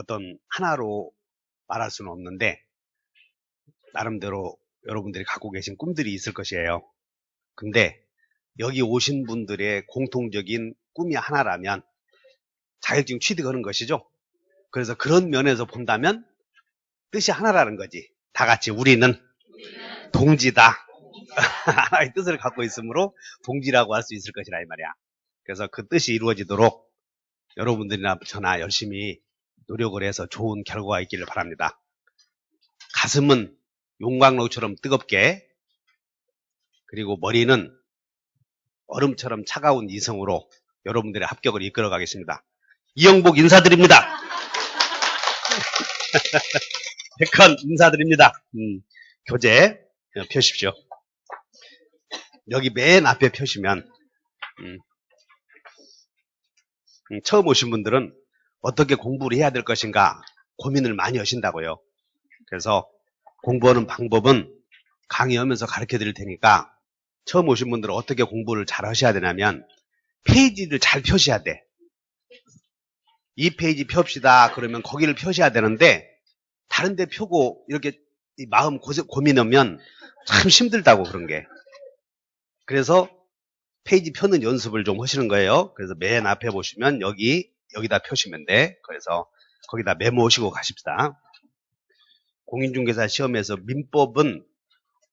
어떤 하나로 말할 수는 없는데 나름대로 여러분들이 갖고 계신 꿈들이 있을 것이에요. 근데 여기 오신 분들의 공통적인 꿈이 하나라면 자격증 취득하는 것이죠. 그래서 그런 면에서 본다면 뜻이 하나라는 거지. 다 같이 우리는 동지다. 하나의 뜻을 갖고 있으므로 동지라고 할 수 있을 것이라 이 말이야. 그래서 그 뜻이 이루어지도록 여러분들이나 저나 열심히 노력을 해서 좋은 결과가 있기를 바랍니다. 가슴은 용광로처럼 뜨겁게 그리고 머리는 얼음처럼 차가운 이성으로 여러분들의 합격을 이끌어 가겠습니다. 이영복 인사드립니다. 백헌 인사드립니다. 음, 교재 펴십시오. 여기 맨 앞에 펴시면 음, 음, 처음 오신 분들은 어떻게 공부를 해야 될 것인가 고민을 많이 하신다고요. 그래서 공부하는 방법은 강의하면서 가르쳐 드릴 테니까 처음 오신 분들은 어떻게 공부를 잘 하셔야 되냐면 페이지를 잘 펴셔야 돼. 이 페이지 펴시다 그러면 거기를 펴셔야 되는데 다른 데 펴고 이렇게 마음 고민하면 참 힘들다고 그런 게. 그래서 페이지 펴는 연습을 좀 하시는 거예요. 그래서 맨 앞에 보시면 여기 여기다 펴시면 돼. 그래서 거기다 메모하시고 가십시다. 공인중개사 시험에서 민법은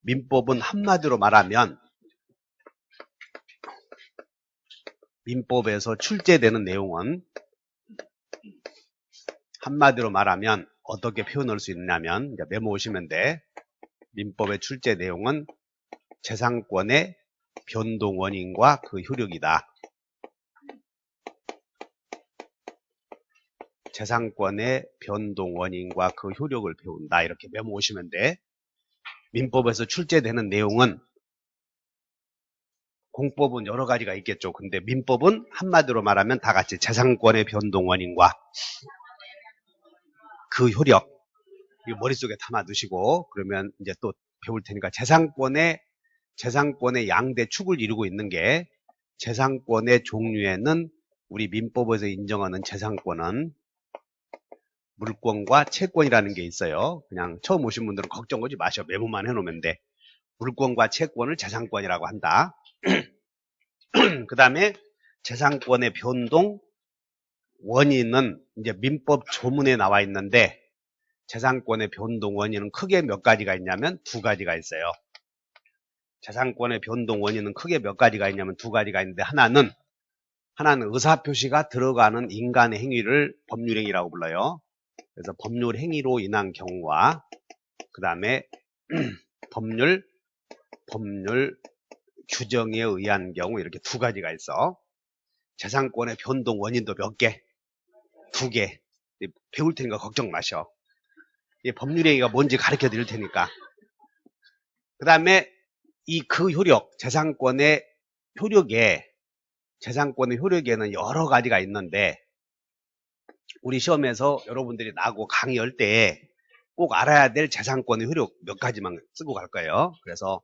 민법은 한마디로 말하면 민법에서 출제되는 내용은 한마디로 말하면 어떻게 표현할 수 있냐면 메모 오시면 돼. 민법의 출제 내용은 재산권의 변동 원인과 그 효력이다. 재산권의 변동 원인과 그 효력을 배운다. 이렇게 메모 오시면 돼. 민법에서 출제되는 내용은 공법은 여러 가지가 있겠죠. 근데 민법은 한마디로 말하면 다 같이 재산권의 변동 원인과 그 효력 머릿속에 담아 두시고 그러면 이제 또 배울 테니까 재산권의 재산권의 양대 축을 이루고 있는 게 재산권의 종류에는 우리 민법에서 인정하는 재산권은 물권과 채권이라는 게 있어요. 그냥 처음 오신 분들은 걱정하지 마셔. 메모만 해놓으면 돼. 물권과 채권을 재산권이라고 한다. 그 다음에 재산권의 변동 원인은 이제 민법 조문에 나와 있는데 재산권의 변동 원인은 크게 몇 가지가 있냐면 두 가지가 있어요. 재산권의 변동 원인은 크게 몇 가지가 있냐면 두 가지가 있는데 하나는 하나는 의사표시가 들어가는 인간의 행위를 법률행위라고 불러요. 그래서 법률 행위로 인한 경우와 그 다음에 법률 법률 규정에 의한 경우 이렇게 두 가지가 있어. 재산권의 변동 원인도 몇 개? 두 개. 배울 테니까 걱정 마셔. 이 법률 행위가 뭔지 가르쳐 드릴 테니까. 그 다음에 이 그 효력, 재산권의 효력에, 재산권의 효력에는 여러 가지가 있는데, 우리 시험에서 여러분들이 나고 강의할 때 꼭 알아야 될 재산권의 효력 몇 가지만 쓰고 갈 거예요. 그래서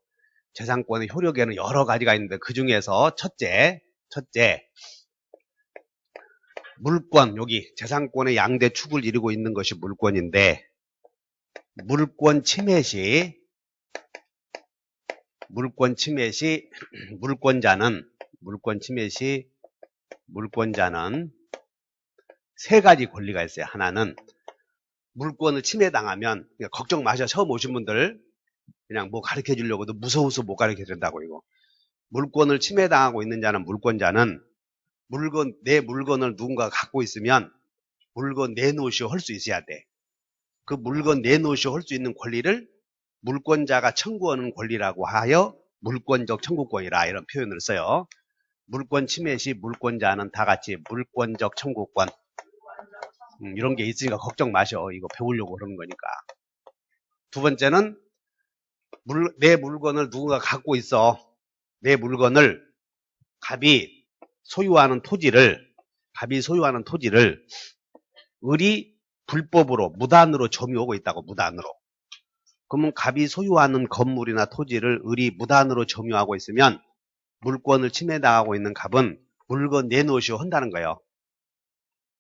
재산권의 효력에는 여러 가지가 있는데 그 중에서 첫째, 첫째, 물권, 여기 재산권의 양대 축을 이루고 있는 것이 물권인데 물권 침해 시 물권 침해 시 물권자는 물권 침해 시 물권자는 세 가지 권리가 있어요. 하나는 물권을 침해당하면 걱정 마셔. 처음 오신 분들 그냥 뭐 가르쳐 주려고도 무서워서 못 가르쳐 준다고 이거. 물권을 침해당하고 있는 자는 물권자는 물건 내 물건을 누군가 갖고 있으면 물건 내놓으시오 할 수 있어야 돼. 그 물건 내놓으시오 할 수 있는 권리를 물권자가 청구하는 권리라고 하여 물권적 청구권이라 이런 표현을 써요. 물권 침해 시 물권자는 다 같이 물권적 청구권 음, 이런 게 있으니까 걱정 마셔. 이거 배우려고 그러는 거니까. 두 번째는 물, 내 물건을 누군가 갖고 있어. 내 물건을 갑이 소유하는 토지를 갑이 소유하는 토지를 을이 불법으로 무단으로 점유하고 있다고 무단으로. 그러면 갑이 소유하는 건물이나 토지를 을이 무단으로 점유하고 있으면 물권을 침해당하고 있는 갑은 물건 내놓으시오 한다는 거예요.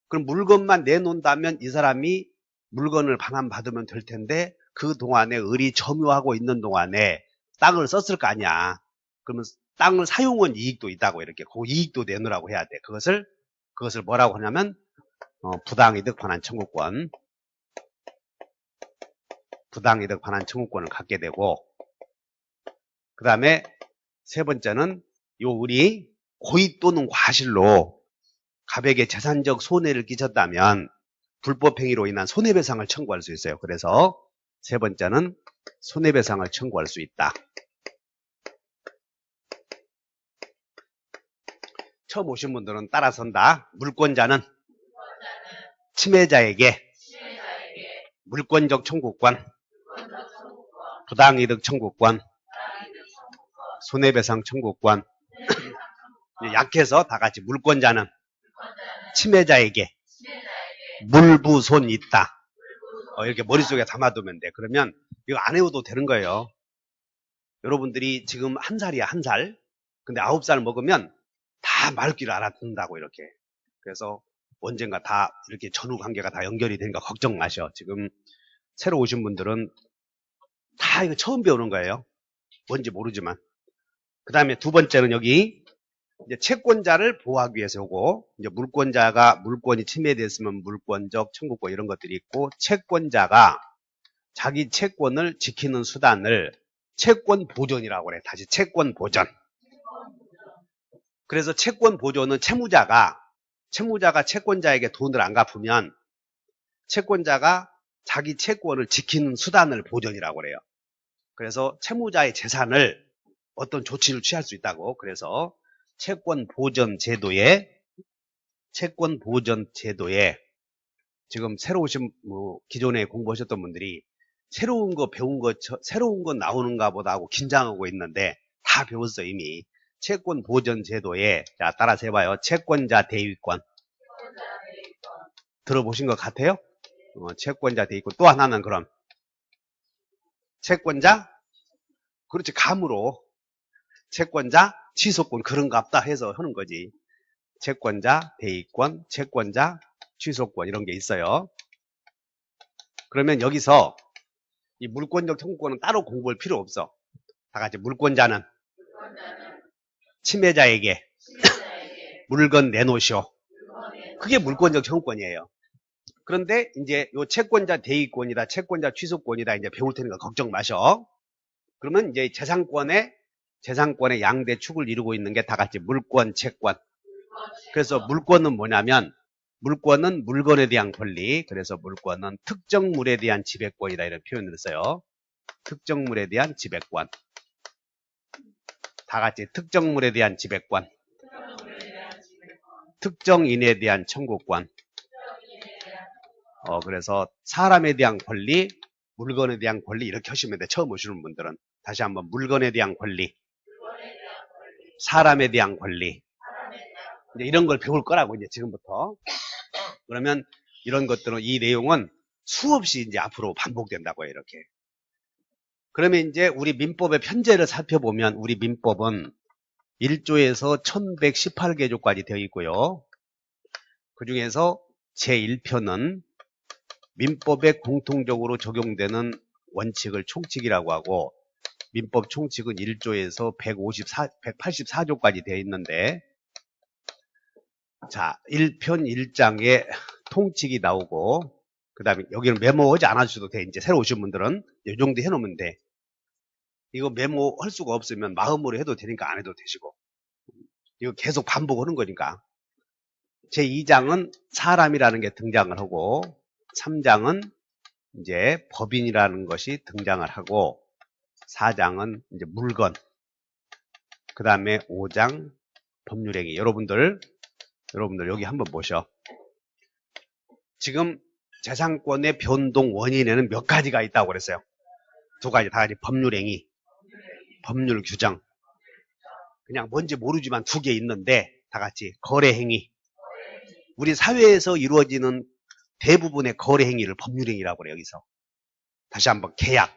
그럼 물건만 내놓는다면 이 사람이 물건을 반환받으면 될 텐데 그 동안에 을이 점유하고 있는 동안에 땅을 썼을 거 아니야. 그러면 땅을 사용한 이익도 있다고 이렇게 그 이익도 내놓으라고 해야 돼. 그것을 그것을 뭐라고 하냐면 어, 부당이득 반환 청구권 부당이득 반환 청구권을 갖게 되고 그 다음에 세 번째는 요 을이 고의 또는 과실로 갑에게 재산적 손해를 끼쳤다면 불법행위로 인한 손해배상을 청구할 수 있어요. 그래서 세 번째는 손해배상을 청구할 수 있다. 처음 오신 분들은 따라선다. 물권자는 침해자에게 물권적 청구권, 부당이득 청구권, 손해배상 청구권, 약해서 다 같이 물권자는 침해자에게 물부손 있다. 어, 이렇게 머릿속에 담아두면 돼. 그러면 이거 안 외워도 되는 거예요. 여러분들이 지금 한 살이야, 한 살. 근데 아홉 살 먹으면 다 말귀를 알아듣는다고, 이렇게. 그래서 언젠가 다 이렇게 전후 관계가 다 연결이 되니까 걱정 마셔. 지금 새로 오신 분들은 다 이거 처음 배우는 거예요. 뭔지 모르지만. 그 다음에 두 번째는 여기 이제 채권자를 보호하기 위해서 오고 이제 물권자가 물권이 침해됐으면 물권적 청구권 이런 것들이 있고 채권자가 자기 채권을 지키는 수단을 채권 보존이라고 그래. 다시 채권 보존. 그래서 채권 보존은 채무자가 채무자가 채권자에게 돈을 안 갚으면 채권자가 자기 채권을 지키는 수단을 보존이라고 그래요. 그래서 채무자의 재산을 어떤 조치를 취할 수 있다고. 그래서 채권 보전 제도에 채권 보전 제도에 지금 새로 오신 뭐 기존에 공부하셨던 분들이 새로운 거 배운 거 새로운 거 나오는가 보다 하고 긴장하고 있는데 다 배웠어 이미. 채권 보전 제도에 자 따라서 해봐요. 채권자 대위권. 들어보신 것 같아요? 어, 채권자 대위권. 또 하나는 그럼. 채권자? 그렇지 감으로. 채권자 취소권 그런갑다 해서 하는 거지. 채권자, 대위권, 채권자, 취소권 이런 게 있어요. 그러면 여기서 이 물권적 청구권은 따로 공부할 필요 없어. 다 같이 물권자는 침해자에게 물건 내놓으시오. 그게 물권적 청구권이에요. 그런데 이제 요 채권자 대위권이다, 채권자 취소권이다 이제 배울 테니까 걱정 마셔. 그러면 이제 재산권의 재산권의 양대 축을 이루고 있는 게 다 같이 물권, 채권. 그래서 물권은 뭐냐면 물권은 물건에 대한 권리. 그래서 물권은 특정물에 대한 지배권이다 이런 표현을 써요. 특정물에 대한 지배권. 다 같이 특정물에 대한 지배권. 특정인에 대한 청구권. 어, 그래서 사람에 대한 권리, 물건에 대한 권리 이렇게 하시면 돼. 처음 오시는 분들은. 다시 한번 물건에 대한 권리, 사람에 대한 권리. 이제 이런 걸 배울 거라고 이제 지금부터. 그러면 이런 것들은 이 내용은 수없이 이제 앞으로 반복된다고요 이렇게. 그러면 이제 우리 민법의 편제를 살펴보면 우리 민법은 1조에서 1118개조까지 되어 있고요. 그 중에서 제1표는 민법에 공통적으로 적용되는 원칙을 총칙이라고 하고 민법 총칙은 1조에서 154, 184조까지 되어 있는데 자 1편 1장에 통칙이 나오고 그 다음에 여기는 메모하지 않아주셔도 돼. 이제 새로 오신 분들은 이 정도 해놓으면 돼. 이거 메모할 수가 없으면 마음으로 해도 되니까 안 해도 되시고. 이거 계속 반복하는 거니까. 제2장은 사람이라는 게 등장을 하고 3장은 이제 법인이라는 것이 등장을 하고 4장은 이제 물건, 그 다음에 5장 법률행위. 여러분들, 여러분들 여기 한번 보셔. 지금 재산권의 변동 원인에는 몇 가지가 있다고 그랬어요. 두 가지 다 같이 법률행위, 법률 규정. 그냥 뭔지 모르지만 두 개 있는데 다 같이 거래행위. 우리 사회에서 이루어지는 대부분의 거래행위를 법률행위라고 그래요. 여기서. 다시 한번 계약.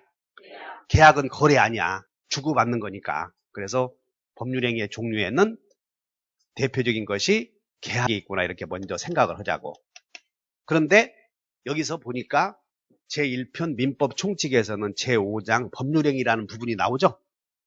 계약은 거래 아니야. 주고받는 거니까. 그래서 법률행위의 종류에는 대표적인 것이 계약이 있구나 이렇게 먼저 생각을 하자고. 그런데 여기서 보니까 제1편 민법 총칙에서는 제5장 법률행위라는 부분이 나오죠.